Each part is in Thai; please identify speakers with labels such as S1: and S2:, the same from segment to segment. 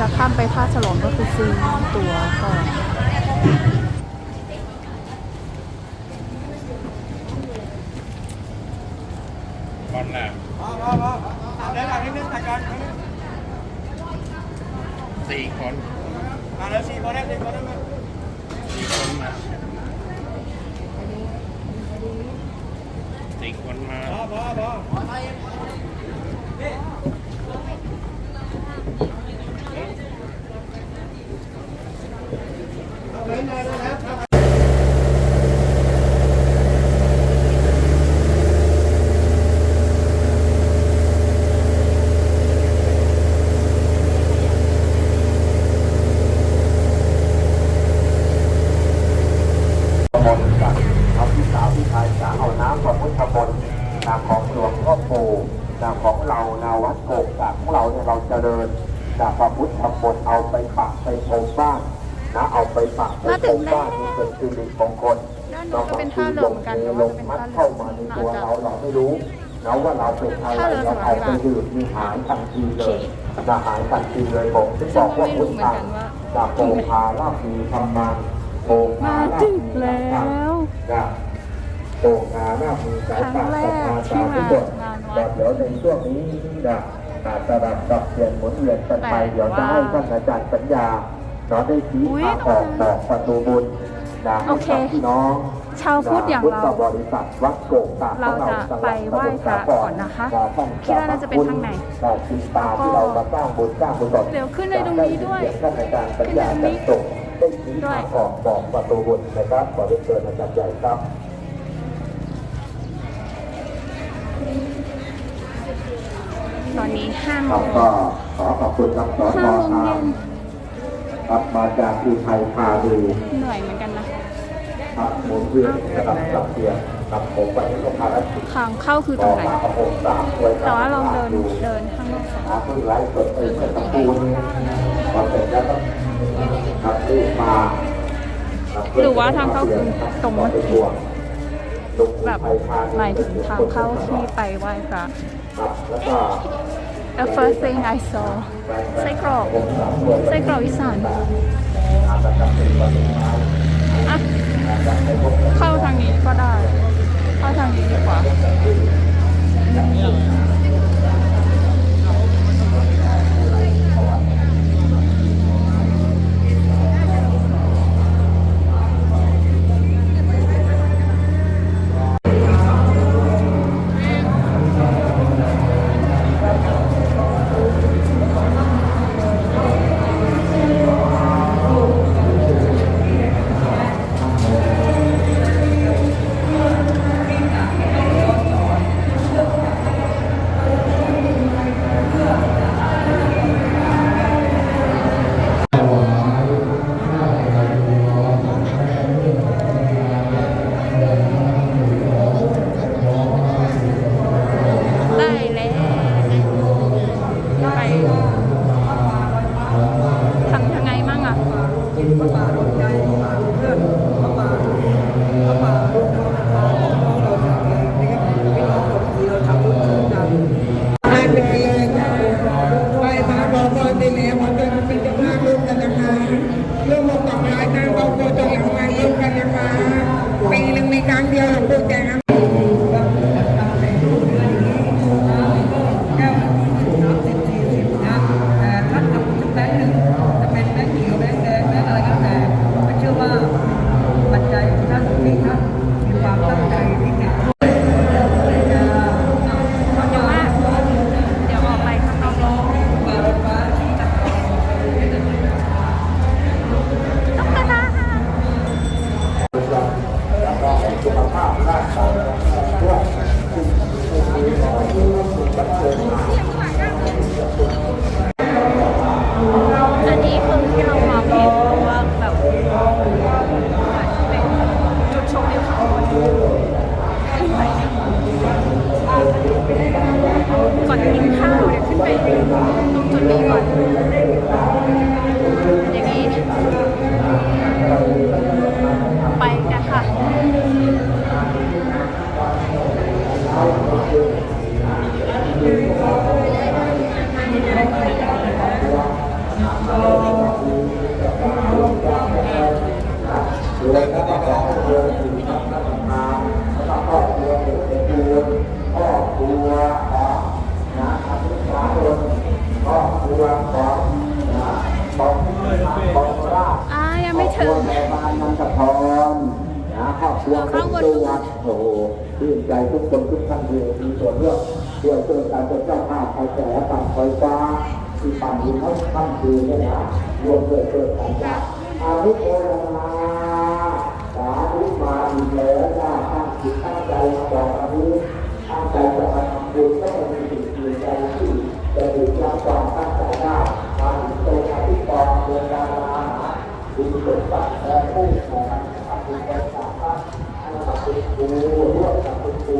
S1: จะข้ามไปท่าฉลองก็คือซื้อตั๋วก่อน
S2: บอลน่ะ
S3: พอพอพอเดินหลังนิดนึงถ่ายก่อน
S2: สี่คน
S3: มาแล้วสี่คนได้สี่คนได้ไหม
S2: สี่คนมาสี่คนมา
S3: พอพอพอเอาเลยเลยเลยนะ
S4: มนต์กับเอาพี่สาวพี่ชายสาวเอาน้ำกับพุทธมนต์นามของหลวงพ่อปู่นามของเรานาวัดโกกจากของเราเนี่ยเราเจริญนามพระพุทธมนต์เอาไปปักไปโพงบ้านนะเอาไปปักไปโพงบ้านนี่เป็นสิริมงคล
S1: ด้านโน้นก็เป็นท่าเรือเหมือนกันแต่
S4: ล
S1: ว่าง จะเป็น
S4: มัด
S1: ท่าเรือ
S4: เข้ามาในตัวเราเราไม่รู้ นะว่าเราเป็นอะไรเราเอาไปดื่มมีหายทันทีเลยจะหายทันทีเลยผมถึงบอกว่าพุทธังจะโพคาลาภีธรรมังโพคา
S1: มา
S4: ลา
S1: ถึ
S4: ภี
S1: งแล้ว
S4: นะโป่งนาหน้ามือสายปากสภาสาธุชนแต่เดี๋ยวในช่วงนี้นะอาจจะรับสับเปลี่ยนหมุนเวียนกันไปเดี๋ยวจะให้ท่านอาจารย์สัญญาเนาะได้ชี้ทางออกดอกประตูบุญนะให้กับพี่น้อง
S1: ชาวพุทธอย่าง
S4: พุทธ
S1: เรา
S4: บริษัทวัดโกกตา
S1: เราจะไปไหว้พระก่อนนะคะ คิดว่าน่าจะเป็นทางไหน
S4: แต่ติตาที่เรามาสร้างบุญสร้างบุญ
S1: เดี๋ยวขึ้นในตรงนี้ด้วย
S4: ท่านอาจารย์สัญญาจันทร์ได้ชี้ทางออกบอกประตูบุญนะครับขอเรียนเชิญอาจารย์ใหญ่ครับ
S1: ตอนนี้ห้าโม
S4: ครับ
S1: ง
S4: ก็ขอขอบคุณครับสอ
S1: ห้า
S4: ท
S1: โมง
S4: ทา
S1: เย็
S4: ง
S1: น
S4: ครับมาจากอุทัยธานี
S1: เหนื่อยเหมือนกันนะ
S4: ครับหมุนเวียนระดับสับเปลี่ยนครับผมไปที่ลูกค้าและสิ
S1: ทางเข้าคือตรงไหน
S4: ต่อมาผมสามด้วย
S1: แต่ว่าลองเดินเดินข้างนอกก่อน
S4: นะเพิ่งไลฟ์สดไปเมื่อสักครู่นี้พอเสร็จแล้วก็ครับรีบมาครับ
S1: หรือว่าทางเข้าคือตรงเมื่อกี้
S4: ลุง
S1: แบบ
S4: อุทัยธนี
S1: หมายถึงทางเข้าที่ไปไหว้พระ
S4: ครับแล้วก็
S1: The first thing I saw ไส้กรอกไส้กรอกอีสานอะ เข้าทางนี้ก็ได้ เข้าทางนี้ดีกว่า ที่
S5: ปั่นอยู่ทั้งค่ำ
S4: คืนเนี่ยนะรวมด้วยเกิดการจ้าอาวุธโอรนาสาธุมาอีกแล้วจ้าตั้งจิตตั้งใจมาบอกอาวุธตั้งใจจะมาทำบุญก็มีสิ่งอื่ใดที่จะดึงรับความตั้งใจได้มาถึงตรงที่กองเดินการอาหารคุณสมบัติและผู้ของการทำบุญการสร้างบ้านให้กับคุณครูร่วมกับคุณครู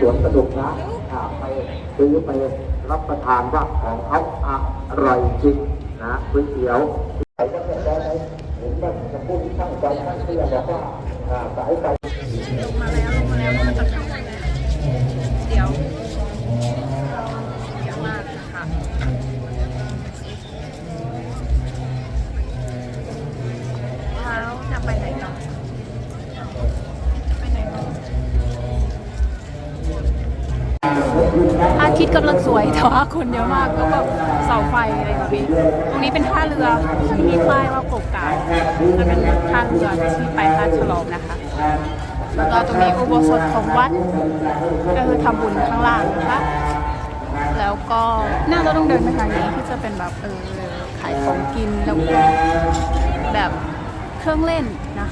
S1: สวนสนุ
S4: กนะไปซื้อไปรับประทานว่าของเขาอร่อยจริงนะก๋วยเตี๋ยวใส่ก็ได้ไหมเห็นว่าจะพูดช่างใจช่างเชื่อบอกว่าอ่าสายไฟ
S1: กำลังสวยแต่ว่าคนเยอะมากแล้วก็เสาไฟอะไรแบบนี้ตรงนี้เป็นท่าเรือที่มีป้ายว่าโกกาจะเป็นท่าเรือที่ไปท่าฉลอมนะคะแล้วก็ตรงนี้อุโบสถของวัดก็คือทำบุญข้างล่างนะคะแล้วก็น่าเราต้องเดินไปทางนี้ที่จะเป็นแบบเออขายของกินแล้วก็แบบเครื่องเล่นนะ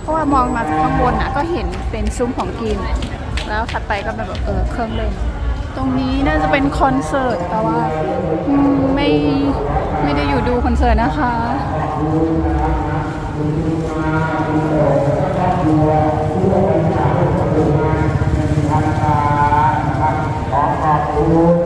S1: เพราะว่ามองมาจากข้างบนอะก็เห็นเป็นซุ้มของกิน แล้วถัดไปก็เป็นแบบเออเครื่องเล่น ตรงนี้น่าจะเป็นคอนเสิร์ตแต่ว่าไม่ไม่ได้อยู่ดูคอนเสิร์ตนะคะอ๋อ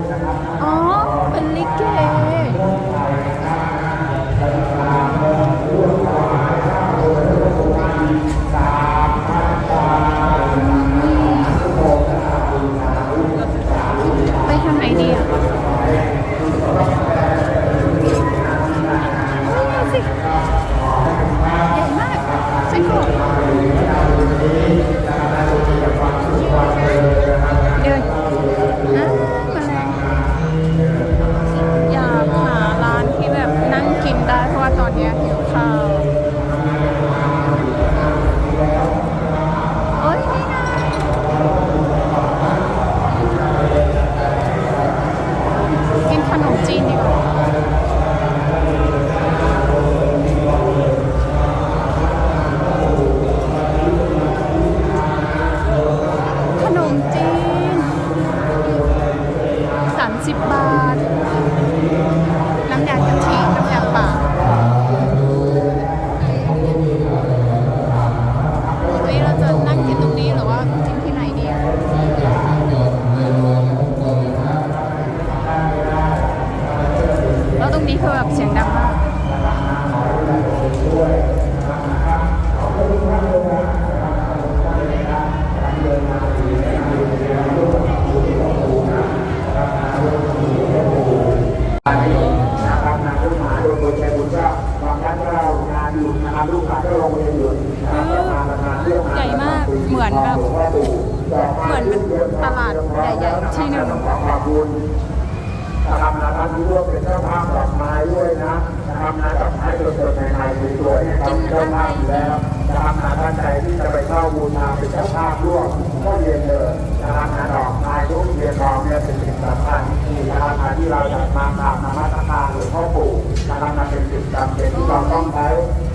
S1: ที่ร่วมเป็นเจ้า
S4: ภาพดอกไม้ด้วยนะนะครับนะดอกไม้สดๆใหม่ๆสวยๆนะครับเจ้าภาพอยู่แล้วดนะครับนะท่านใดที่จะไปเข้าบูชาเป็นเจ้าภาพร่วมก็เรียนเลยนะครับนะดอกไม้ทุกเทียนทองเนี่ยเป็นสิ่งสำคัญนะครับนที่เราจะมากราบนมัสการหลวงพ่อปู่นะครับนะเป็นสิ่งจำเป็นที่เราต้องใช้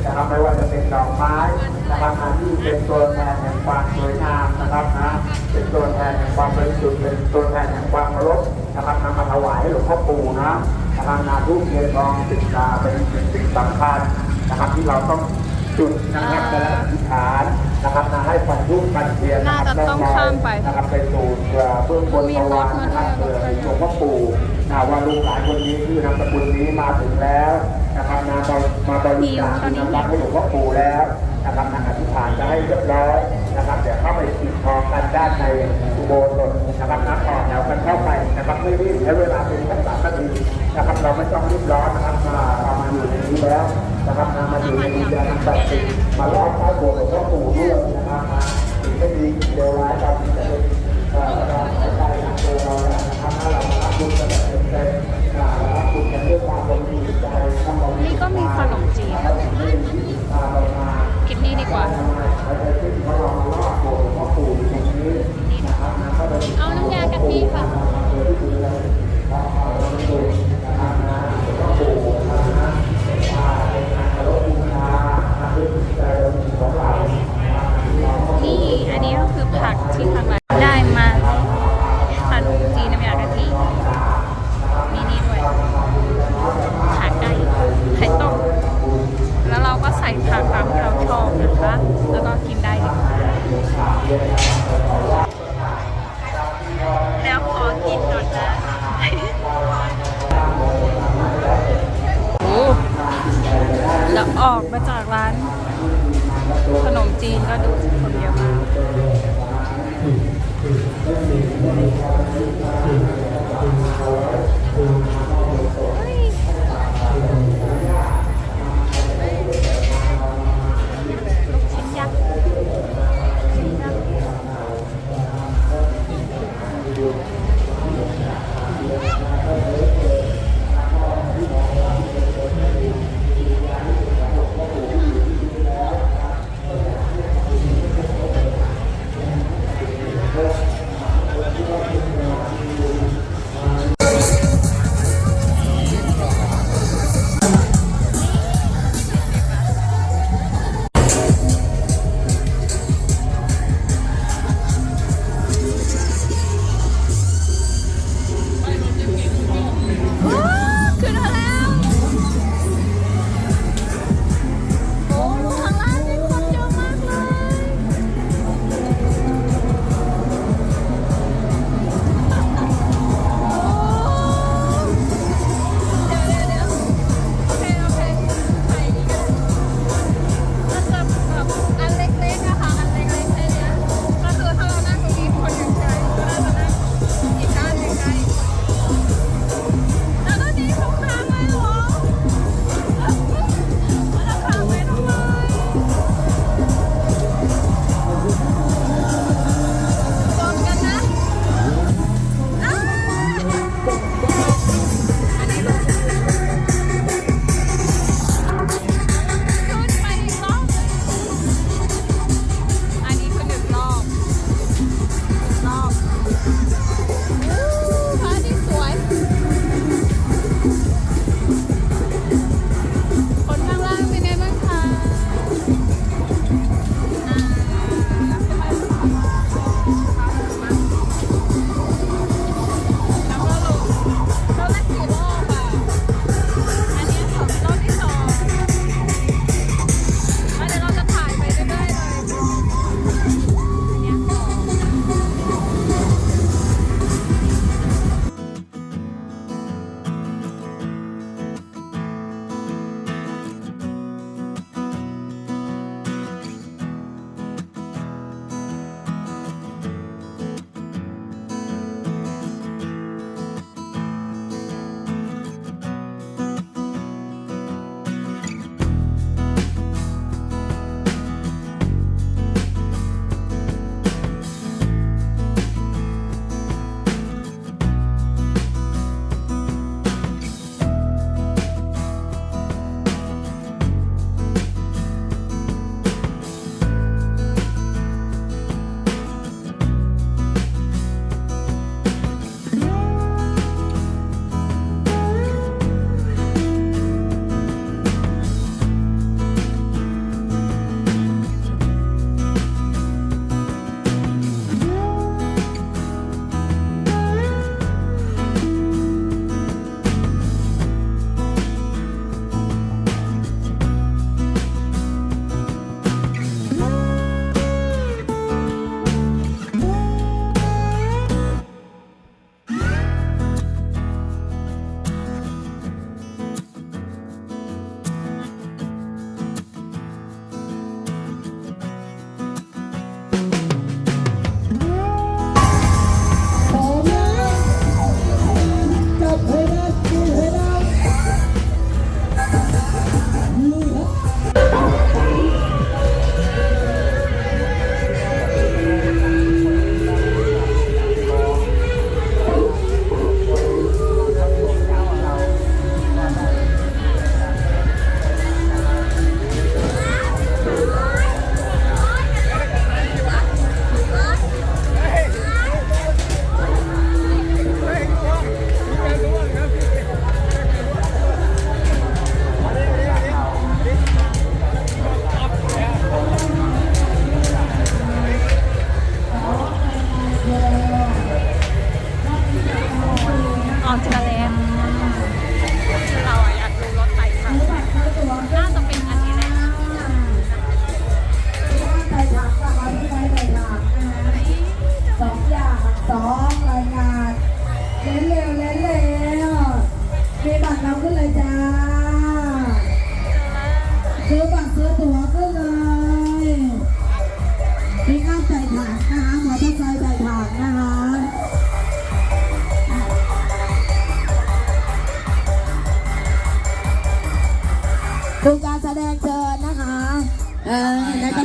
S4: นะครับไม่ว่าจะเป็นดอกไม้นะครับนที่เป็นตัวแทนแห่งความสวยงามนะครับนะเป็นตัวแทนแห่งความบริสุทธิ์เป็นตัวแทนแห่งความเคารพ นะครับนำมาถวายให้หลวงพ่อปู่นะนะครับนะทุกเทียนทองสิ่งตาเป็นสิ่งสำคัญนะครับที่เราต้องจุดนะครับจะอธิษฐานนะครับนะให้ฟันทุกฟันเทียน
S1: น่าจะต้องข้ามไป
S4: นะครับไปสู่เบื้องบนสวรรค์นะครับเพื่อหลวงพ่อปู่นะว่าลูกหลานคนนี้คือนามสกุลนี้มาถึงแล้วนะครับนะมามาบริจาคน้ำรักให้หลวงพ่อปู่แล้วนะครับนะอธิษฐานจะให้เรียบร้อยนะครับเดี๋ยวเข้าไปปิด ทองกันด้านในอุโบสถนะครับนับต่อแถวกันเข้าไปนะครับไม่รีบใช้เวลาเป็นแค่สามนาทีนะครับเราไม่ต้องรีบร้อนนะครับมาเรามาอยู่ในนี้แล้วนะครับนำมาอยู่ในดินแดนอันศัดสิทธิ์มาลอดใต้โบสถ์หลวงพ่อปู่ด้วยนะครับถึงไม่ดีเลวร้ายเราจะเป็นการหายใจทางตัวเรานะครับถ้าเรารับบุญกันแบบเต็มๆนะรับบุญกันด้วยความบริสุทธิ์ใจ
S1: นี่ก็มีขนมจีน
S4: ให้ให้ตาเรามา
S1: กินนี่ดีกว่า
S4: เราจะขึ้นเพราะเรามาลอดโบสถ์หลวงพ่อปู่อยู่ตรงนี้นะครับนะก็เป็น
S1: เอาน้ำยากะทิค่ะ เ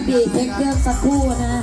S1: บีเช็
S6: คเครื่องสักครู่นะ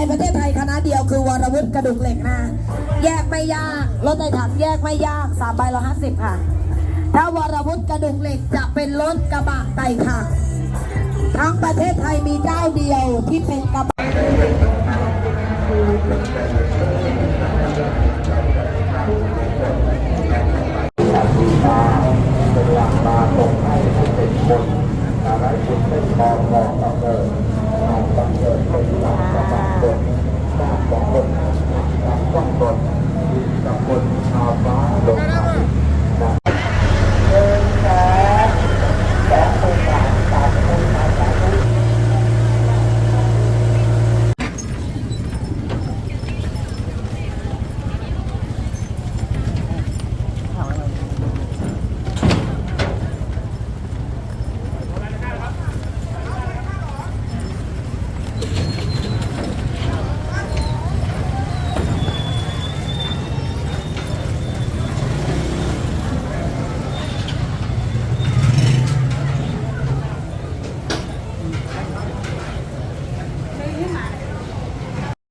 S6: ในประเทศไทยคณะเดียวคือวรวุฒิกระดูกเหล็กนะ แยกไม่ยากรถในถังแยกไม่ยากสามใบละห้าสิบค่ะ ถ้าวรวุฒิกระดูกเหล็กจะเป็นรถกระบะไต่ถังทั้งประเทศไทยมีเจ้าเดียวที่เป็นกระบะ